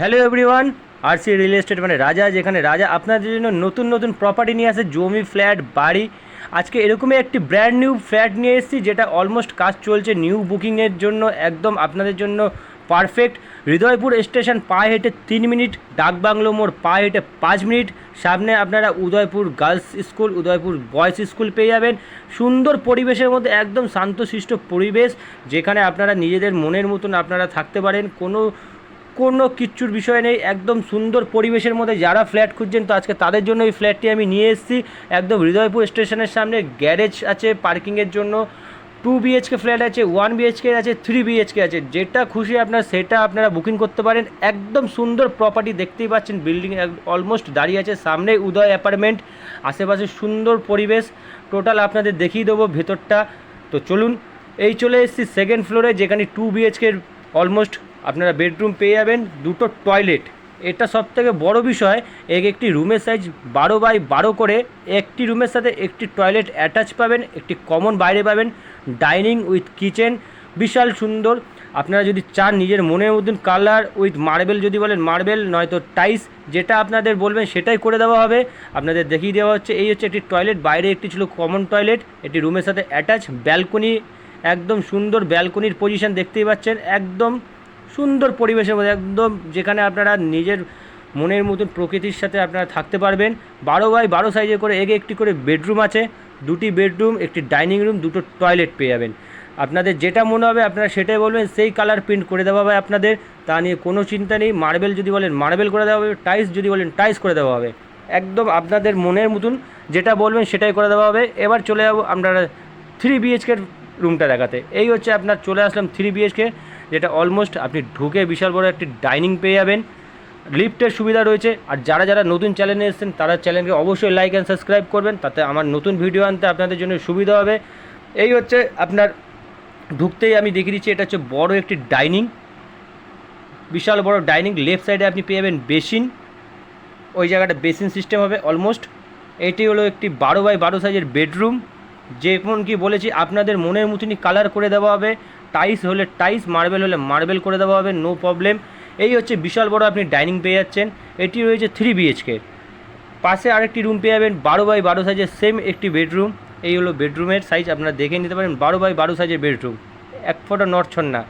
Hello everyone RC real estate মানে রাজা, যেখানে রাজা আপনাদের জন্য নতুন নতুন প্রপার্টি নিয়ে আসে, জমি ফ্ল্যাট বাড়ি। আজকে এরকমই একটি ব্র্যান্ড নিউ ফ্ল্যাট নিয়ে এসেছি, যেটা অলমোস্ট কাজ চলছে নিউ বুকিংয়ের জন্য, একদম আপনাদের জন্য পারফেক্ট হৃদয়পুর স্টেশন পায়ে হেঁটে তিন মিনিট, ডাকবাংলো মোড় পায়ে হেঁটে পাঁচ মিনিট। সামনে আপনারা Udaipur girls school Udaipur boys school পেয়ে যাবেন। সুন্দর পরিবেশের মধ্যে, একদম শান্তশিষ্ট পরিবেশ, যেখানে আপনারা নিজেদের মনের মতন আপনারা থাকতে পারেন। কোনো কোনো কিচ্ছুর বিষয় নেই, একদম সুন্দর পরিবেশের মধ্যে যারা ফ্ল্যাট খুঁজছেন, তো আজকে তাদের জন্য এই ফ্ল্যাটটি আমি নিয়ে এসেছি। একদম হৃদয়পুর স্টেশনের সামনে, গ্যারেজ আছে পার্কিংয়ের জন্য। টু বিএইচকে ফ্ল্যাট আছে, ওয়ান বিএইচকে আছে, থ্রি বিএইচকে আছে। যেটা খুশি আপনার, সেটা আপনারা বুকিং করতে পারেন। একদম সুন্দর প্রপার্টি দেখতেই পাচ্ছেন বিল্ডিং অলমোস্ট দাঁড়িয়ে আছে। সামনে উদয় অ্যাপার্টমেন্ট আশেপাশে সুন্দর পরিবেশ। টোটাল আপনাদের দেখিয়ে দেবো ভেতরটা। তো চলুন, এই চলে এসেছি সেকেন্ড ফ্লোরে যেখানে টু বিএইচকের অলমোস্ট আপনারা বেডরুম পেয়ে যাবেন দুটো টয়লেট। এটা সব থেকে বড়ো বিষয়, এক একটি রুমের সাইজ বারো বাই বারো করে একটি রুমের সাথে একটি টয়লেট অ্যাটাচ পাবেন, একটি কমন বাইরে পাবেন, ডাইনিং উইথ কিচেন, বিশাল সুন্দর। আপনারা যদি চান নিজের মনের মতন কালার উইথ মার্বেল, যদি বলেন মার্বেল, নয়তো টাইস, যেটা আপনাদের বলবেন সেটাই করে দেওয়া হবে। আপনাদের দেখিয়ে দেওয়া হচ্ছে, এই হচ্ছে একটি টয়লেট, বাইরে একটি ছিল কমন টয়লেট, এটি রুমের সাথে অ্যাটাচ ব্যালকনি, একদম সুন্দর ব্যালকনির পজিশন দেখতেই পাচ্ছেন, একদম সুন্দর পরিবেশের মধ্যে একদম যেখানে আপনারা নিজের মনের মতন প্রকৃতির সাথে আপনারা থাকতে পারবেন। বারো বাই বারো সাইজে করে এগে একটি করে বেডরুম আছে। দুটি বেডরুম একটি ডাইনিং রুম দুটো টয়লেট পেয়ে যাবেন। আপনাদের যেটা মনে হবে আপনারা সেটাই বলবেন, সেই কালার প্রিন্ট করে দেওয়া হবে আপনাদের। তা নিয়ে কোনো চিন্তা নেই। মার্বেল যদি বলেন মার্বেল করে দেওয়া হবে। টাইস যদি বলেন টাইস করে দেওয়া হবে। একদম আপনাদের মনের মতন যেটা বলবেন, সেটাই করে দেওয়া হবে। এবার চলে যাব আপনারা থ্রি বিএইচকের রুমটা দেখাতে। এই হচ্ছে আপনার, চলে আসলাম থ্রি বিএইচকে যেটা অলমোস্ট আপনি ঢুকে বিশাল বড় একটি ডাইনিং পেয়ে যাবেন। লিফটের সুবিধা রয়েছে, আর যারা যারা নতুন চ্যানেলে এসেছেন, তারা চ্যানেলকে অবশ্যই লাইক অ্যান্ড সাবস্ক্রাইব করবেন, তাতে আমার নতুন ভিডিও আনতে আপনাদের জন্য সুবিধা হবে। এই হচ্ছে আপনার, ঢুকতেই আমি দেখিয়ে দিচ্ছি, এটা হচ্ছে বড় একটি ডাইনিং বিশাল বড় ডাইনিং লেফট সাইডে আপনি পেয়ে যাবেন বেসিন। ওই জায়গাটা বেসিন সিস্টেম হবে অলমোস্ট এটি হলো একটি বারো বাই বারো সাইজের বেডরুম যেমন কি বলেছি, আপনাদের মনের মতনই কালার করে দেওয়া হবে। টাইস হলে টাইস, মার্বেল হলে মার্বেল করে দেওয়া হবে নো প্রবলেম এই হচ্ছে বিশাল বড় আপনি ডাইনিং পেয়ে যাচ্ছেন। এটি রয়েছে থ্রি বিএইচকে পাশে আরেকটি রুম পেয়ে যাবেন, বারো বাই বারো সাইজের সেম একটি বেডরুম এই হলো বেডরুমের সাইজ আপনারা দেখে নিতে পারেন, বারো বাই বারো সাইজের বেডরুম এক ফোটা নড়ছন না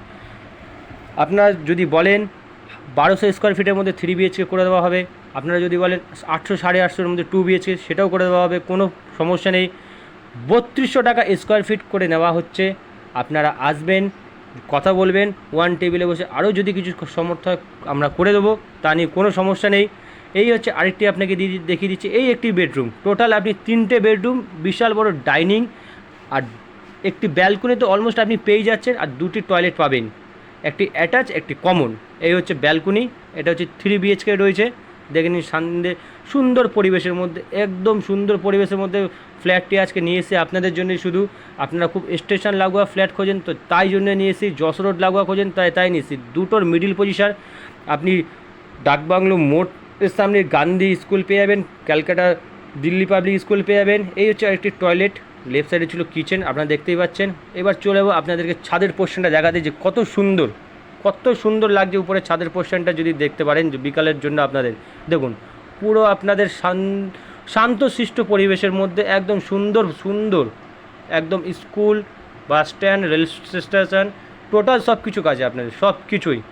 আপনার যদি বলেন বারোশো স্কোয়ার ফিটের মধ্যে থ্রি বিএইচকে করে দেওয়া হবে, আপনারা যদি বলেন আটশো, সাড়ে আটশোর মধ্যে টু বিএইচকে সেটাও করে দেওয়া হবে, কোনো সমস্যা নেই। বত্রিশশো টাকা স্কোয়ার ফিট করে নেওয়া হচ্ছে। আপনারা আসবেন, কথা বলবেন ওয়ান টেবিলে বসে আরও যদি কিছু সমর্থ হয়, আমরা করে দেবো, তা নিয়ে কোনো সমস্যা নেই। এই হচ্ছে আরেকটি আপনাকে দিয়ে দেখিয়ে দিচ্ছি, এই একটি বেডরুম টোটাল আপনি তিনটে বেডরুম বিশাল বড় ডাইনিং আর একটি ব্যালকনি তো অলমোস্ট আপনি পেয়ে যাচ্ছেন, আর দুটি টয়লেট পাবেন। একটি অ্যাটাচ একটি কমন এই হচ্ছে ব্যালকনি এটা হচ্ছে থ্রি বিএইচকে রয়েছে। দেখে নিন সামনে সুন্দর পরিবেশের মধ্যে, একদম সুন্দর পরিবেশের মধ্যে ফ্ল্যাটটি আজকে নিয়ে এসে আপনাদের জন্য শুধু আপনারা খুব স্টেশন লাগোয়া ফ্ল্যাট খোঁজেন, তো তাই জন্য নিয়ে এসেছি। যশ রোড লাগোয়া খোঁজেন, তাই তাই নিয়ে এসেছি। দুটোর মিডিল পজিশন আপনি ডাকবাংলো মোড়ের সামনে গান্ধী স্কুল পেয়ে যাবেন, ক্যালকাটা দিল্লি পাবলিক স্কুল পেয়ে যাবেন। এই হচ্ছে একটি টয়লেট লেফট সাইডে ছিল কিচেন আপনারা দেখতেই পাচ্ছেন। এবার চলে যাব আপনাদেরকে ছাদের পোর্শনটা দেখাতে, যে কত সুন্দর। কত সুন্দর লাগছে উপরে ছাদের পোর্শনটা যদি দেখতে পারেন বিকালের জন্য আপনাদের। দেখুন, পুরো আপনাদের শান- শান্তশিষ্ট পরিবেশের মধ্যে একদম সুন্দর সুন্দর, একদম school, bus stand, rail station, total সব কিছু কাজে আপনাদের সব কিছুই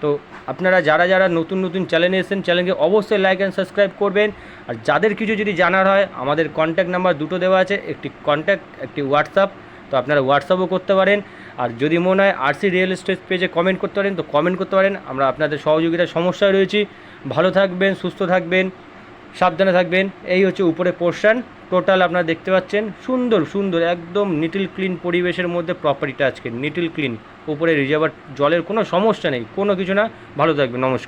তো আপনারা যারা যারা নতুন নতুন চ্যানেলে এসেছেন, চ্যানেলকে অবশ্যই লাইক অ্যান্ড সাবস্ক্রাইব করবেন। আর যাদের কিছু যদি জানার হয়, আমাদের কন্ট্যাক্ট নাম্বার দুটো দেওয়া আছে, একটি কন্ট্যাক্ট একটি হোয়াটসঅ্যাপ তো আপনারা হোয়াটসঅ্যাপও করতে পারেন। আর যদি মনে হয় আরসি রিয়েল এস্টেট পেজে কমেন্ট করতে পারেন, তো কমেন্ট করতে পারেন। আমরা আপনাদের সহযোগিতার সমস্যায় রয়েছি। ভালো থাকবেন, সুস্থ থাকবেন, সাবধানে থাকবেন। এই হচ্ছে উপরে পোর্শান টোটাল আপনারা দেখতে পাচ্ছেন, সুন্দর সুন্দর, একদম নিটিল ক্লিন পরিবেশের মধ্যে প্রপার্টিটা আজকে নিটিল ক্লিন উপরে রিজার্ভার জলের কোনো সমস্যা নেই, কোনো কিছু না। ভালো থাকবে নমস্কার।